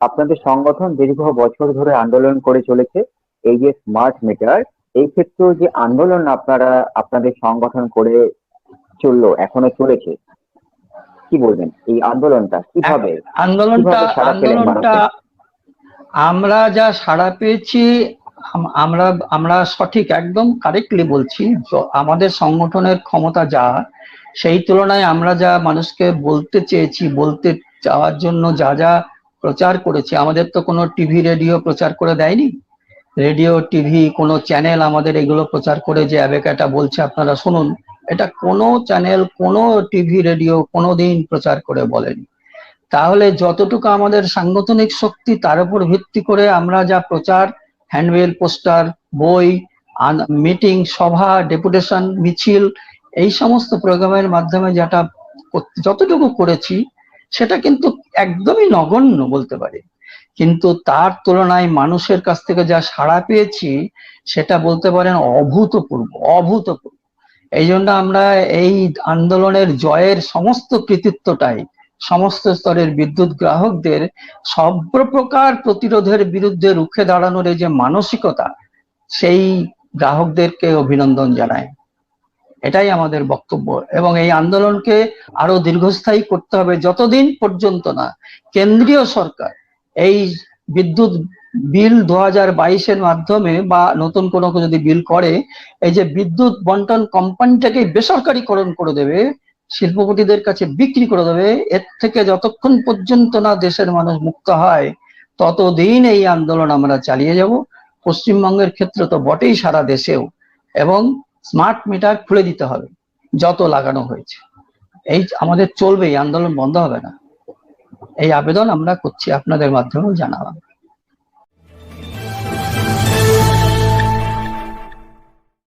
আপনাদের সংগঠন দীর্ঘ বছর ধরে আন্দোলন করে চলেছে এই যে স্মার্ট মিটার এই ক্ষেত্রেও যে আন্দোলন আপনারা আপনাদের সংগঠন করে চলল এখনও চলেছে কি বলবেন? এই আন্দোলনটা কীভাবে? আন্দোলনটা আমরা যা সাড়া পেয়েছি আমরা আমরা সঠিক একদম কারেক্টলি বলছি আমাদের সংগঠনের ক্ষমতা যা সেই তুলনায় আমরা যা মানুষকে বলতে চেয়েছি বলতে চাওয়ার জন্য যা যা প্রচার করেছি। আমাদের তো কোনো টিভি রেডিও প্রচার করে দেয়নি। রেডিও টিভি কোনো চ্যানেল আমাদের এগুলো প্রচার করে যে অ্যাবেকাটা বলছে, আপনারা শুনুন। এটা কোনো চ্যানেল কোনো টিভি রেডিও কোনোদিন প্রচার করে বলেনি। তাহলে যতটুকু আমাদের সাংগঠনিক শক্তি, তার উপর ভিত্তি করে আমরা যা প্রচার হ্যান্ডবিল পোস্টার বই মিটিং সভা ডেপুটেশন মিছিল, এই সমস্ত প্রোগ্রামের মাধ্যমে যেটা যতটুকু করেছি সেটা কিন্তু একদমই নগণ্য বলতে পারে। কিন্তু তার তুলনায় মানুষের কাছ থেকে যা সাড়া পেয়েছি, সেটা বলতে পারেন অভূতপূর্ব অভূতপূর্ব। এই জন্য আমরা এই আন্দোলনের জয়ের সমস্ত কৃতিত্বটাই, সমস্ত স্তরের বিদ্যুৎ গ্রাহকদের সর্বপ্রকার প্রতিরোধের বিরুদ্ধে রুখে দাঁড়ানোর এই যে মানসিকতা, সেই গ্রাহকদেরকে অভিনন্দন জানায় এটাই আমাদের বক্তব্য। এবং এই আন্দোলনকে আরও দীর্ঘস্থায়ী করতে হবে যতদিন পর্যন্ত না। কেন্দ্রীয় সরকার এই বিদ্যুৎ বিল দু হাজার বাইশের মাধ্যমে বা নতুন কোনো যদি বিল করে, এই যে বিদ্যুৎ বন্টন কোম্পানিটাকে বেসরকারীকরণ করে দেবে, শিল্পপতিদের কাছে বিক্রি করে দেবে, এর থেকে যতক্ষণ পর্যন্ত না দেশের মানুষ মুক্ত হয়, ততদিন এই আন্দোলন আমরা চালিয়ে যাব। পশ্চিমবঙ্গের ক্ষেত্রে তো বটেই সারা দেশেও। এবং স্মার্ট মিটার খুলে দিতে হবে, যত লাগানো হয়েছে। এই আমাদের চলবে, এই আন্দোলন বন্ধ হবে না। এই আবেদন আমরা করছি, আপনাদের মাধ্যমেও জানালাম।